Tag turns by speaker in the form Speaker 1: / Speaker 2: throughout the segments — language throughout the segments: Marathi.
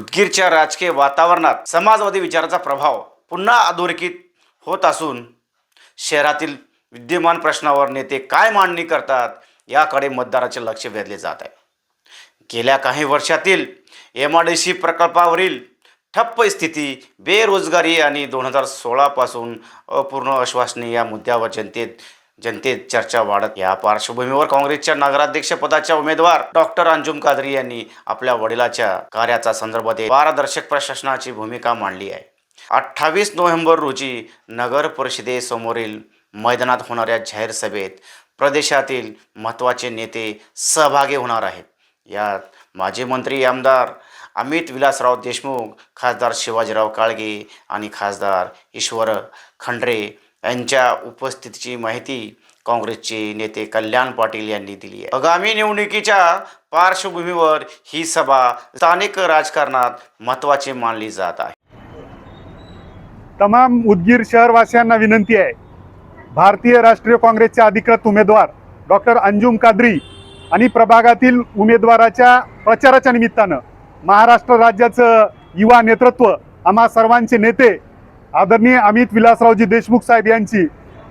Speaker 1: उदगीरच्या राजकीय वातावरणात समाजवादी विचाराचा प्रभाव पुन्हा अधोरेखित होत असून शहरातील विद्यमान प्रश्नावर नेते काय मांडणी करतात याकडे मतदाराचे लक्ष वेधले जात आहे. गेल्या काही वर्षातील एम आर डी सी प्रकल्पावरील ठप्प स्थिती बेरोजगारी आणि दोन हजार सोळापासून अपूर्ण आश्वासने या मुद्द्यावर जनतेत जनतेत चर्चा वाढत या पार्श्वभूमीवर काँग्रेसच्या नगराध्यक्षपदाच्या उमेदवार डॉक्टर अंजुम कादरी यांनी आपल्या वडिलाच्या कार्याचा संदर्भ देत पारदर्शक प्रशासनाची भूमिका मांडली आहे. अठ्ठावीस नोव्हेंबर रोजी नगर परिषदेसमोरील मैदानात होणाऱ्या जाहीर सभेत प्रदेशातील महत्त्वाचे नेते सहभागी होणार आहेत. यात माजी मंत्री आमदार अमित विलासराव देशमुख खासदार शिवाजीराव काळगे आणि खासदार ईश्वर खंडरे यांच्या उपस्थितीची माहिती काँग्रेसचे नेते कल्याण पाटील यांनी दिली आहे. आगामी निवडणुकीच्या पार्श्वभूमीवर ही सभा स्थानिक राजकारणात महत्त्वाची मानली जात आहे.
Speaker 2: तमाम उदगीर शहरवासियांना विनंती आहे. भारतीय राष्ट्रीय काँग्रेसचे अधिकृत उमेदवार डॉक्टर अंजुम कादरी आणि प्रभागातील उमेदवाराच्या प्रचाराच्या निमित्तानं महाराष्ट्र राज्याचं युवा नेतृत्व आम्हा सर्वांचे नेते आदरणीय अमित विलासरावजी देशमुख साहेब यांची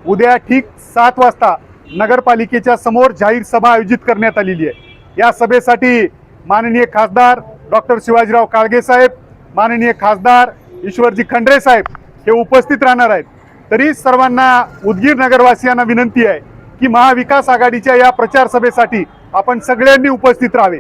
Speaker 2: उद्या ठीक सात वाजता नगरपालिकेच्या समोर जाहीर सभा आयोजित करण्यात आलेली आहे. या सभेसाठी माननीय खासदार डॉक्टर शिवाजीराव काळगे साहेब माननीय खासदार ईश्वरजी खंडरे साहेब हे उपस्थित राहणार आहेत. तरी सर्वांना उदगीर नगरवासियांना विनंती आहे की महाविकास आघाडीच्या या प्रचार सभेसाठी आपण सगळ्यांनी उपस्थित राहावे.